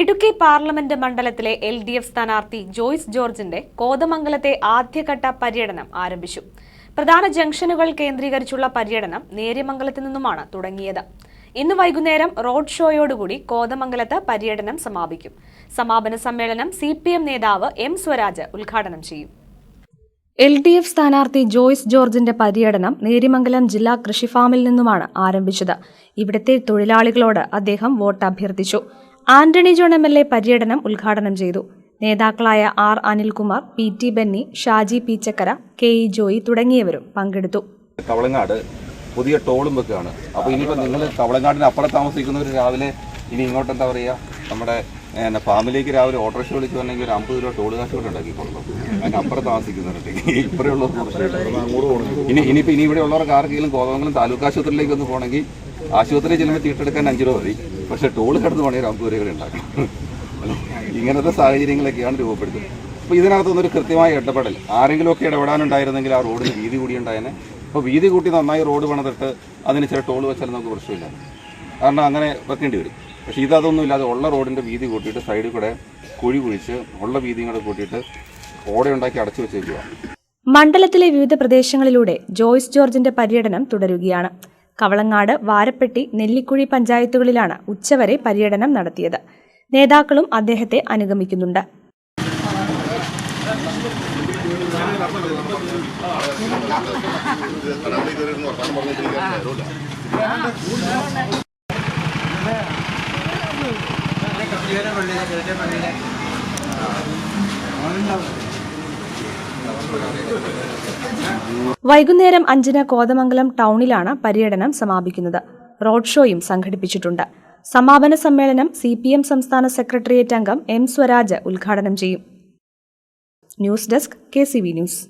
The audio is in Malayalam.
ഇടുക്കി പാർലമെന്റ് മണ്ഡലത്തിലെ എൽ ഡി എഫ് സ്ഥാനാർത്ഥി ജോയ്സ് ജോർജിന്റെ കോതമംഗലത്തെ ആദ്യഘട്ട പര്യടനം ആരംഭിച്ചു. പ്രധാന ജംഗ്ഷനുകൾ കേന്ദ്രീകരിച്ചുള്ള പര്യടനം നേര്യമംഗലത്തു നിന്നുമാണ് തുടങ്ങിയത്. ഇന്ന് വൈകുന്നേരം റോഡ് ഷോയോടുകൂടി കോതമംഗലത്ത് പര്യടനം സമാപിക്കും. സമാപന സമ്മേളനം സി നേതാവ് എം സ്വരാജ് ഉദ്ഘാടനം ചെയ്യും. എൽ ഡി എഫ് സ്ഥാനാർത്ഥി ജോയ്സ് ജോർജിന്റെ പര്യടനം നേരിമംഗലം ജില്ലാ കൃഷിഫാമിൽ നിന്നുമാണ് ആരംഭിച്ചത്. ഇവിടുത്തെ തൊഴിലാളികളോട് അദ്ദേഹം വോട്ട് അഭ്യർത്ഥിച്ചു Antony John M L A പര്യടനം ഉദ്ഘാടനം ചെയ്തു. നേതാക്കളായ R Anilkumar P T Benny Shaji Peechakkara K E Joy തുടങ്ങിയവരും പങ്കെടുത്തു. കവളങ്ങാട് പുതിയ ടോളും വെക്കുകയാണ്. അപ്പോൾ ഇനിയിപ്പോൾ നിങ്ങൾ കവളങ്ങാടിന് അപ്പുറം താമസിക്കുന്നവർ രാവിലെ ഇനി ഇങ്ങോട്ട് എന്താ പറയുക നമ്മുടെ പിന്നെ ഫാമിലിക്ക് രാവിലെ ഓട്ടോറിക്ഷ വിളിച്ച് വന്നെങ്കിൽ ഒരു അമ്പത് രൂപ ടോൾ കാശ് കൂടെ ഉണ്ടാക്കിക്കൊള്ളു അതിന് അപ്പുറം താമസിക്കുന്നുണ്ടെങ്കിൽ ഇപ്പറയുള്ള ഇനി ഇനിയിപ്പോൾ ഇനി ഇവിടെ ഉള്ളവർക്ക് ആർക്കെങ്കിലും കോതമംഗലം താലൂക്ക് ആശുപത്രിയിലേക്ക് ഒന്ന് പോകണമെങ്കിൽ ആശുപത്രിയിൽ ചെല്ലുമ്പോൾ തീട്ടെടുക്കാൻ അഞ്ച് രൂപ മതി. പക്ഷേ ടോൾ കടന്ന് പോകണമെങ്കിൽ ഒരു അമ്പത് രൂപ ഉണ്ടാക്കണം ഇങ്ങനത്തെ സാഹചര്യങ്ങളൊക്കെയാണ് രൂപപ്പെടുത്തുന്നത്. അപ്പോൾ ഇതിനകത്തൊന്നും ഒരു കൃത്യമായ ഇടപെടൽ. ആരെങ്കിലുമൊക്കെ ഇടപെടാനുണ്ടായിരുന്നെങ്കിൽ ആ റോഡിന് വീതി കൂടി ഉണ്ടായേനെ. അപ്പോൾ വീതി കൂട്ടി നന്നായി റോഡ് പണിതിട്ട് അതിന് ചില ടോൾ വെച്ചാൽ നമുക്ക് പ്രശ്നമില്ല. കാരണം അങ്ങനെ വെക്കേണ്ടി വരും. പക്ഷേ ഇതൊന്നും ഇല്ലാതെ ഉള്ള റോഡിന്റെ വീതി കൂട്ടിയിട്ട് സൈഡിൽ കൂടെ കുഴി കുഴിച്ച് ഉള്ള വീതിയും കൂടെ കൂട്ടിയിട്ട് ഓടെ ഉണ്ടാക്കി അടച്ചു വെച്ചേക്കുക മണ്ഡലത്തിലെ വിവിധ പ്രദേശങ്ങളിലൂടെ ജോയ്സ് ജോർജിന്റെ പര്യടനം തുടരുകയാണ്. കവളങ്ങാട് വാരപ്പെട്ടി നെല്ലിക്കുഴി പഞ്ചായത്തുകളിലാണ് ഉച്ചവരെ പര്യടനം നടത്തിയത്. നേതാക്കളും അദ്ദേഹത്തെ അനുഗമിക്കുന്നുണ്ട്. വൈകുന്നേരം അഞ്ചിന് കോതമംഗലം ടൗണിലാണ് പര്യടനം സമാപിക്കുന്നത്. റോഡ് ഷോയും സംഘടിപ്പിച്ചിട്ടുണ്ട്. സമാപന സമ്മേളനം സി പി എം സംസ്ഥാന സെക്രട്ടേറിയറ്റ് അംഗം എം സ്വരാജ് ഉദ്ഘാടനം ചെയ്യും. News desk K C V news.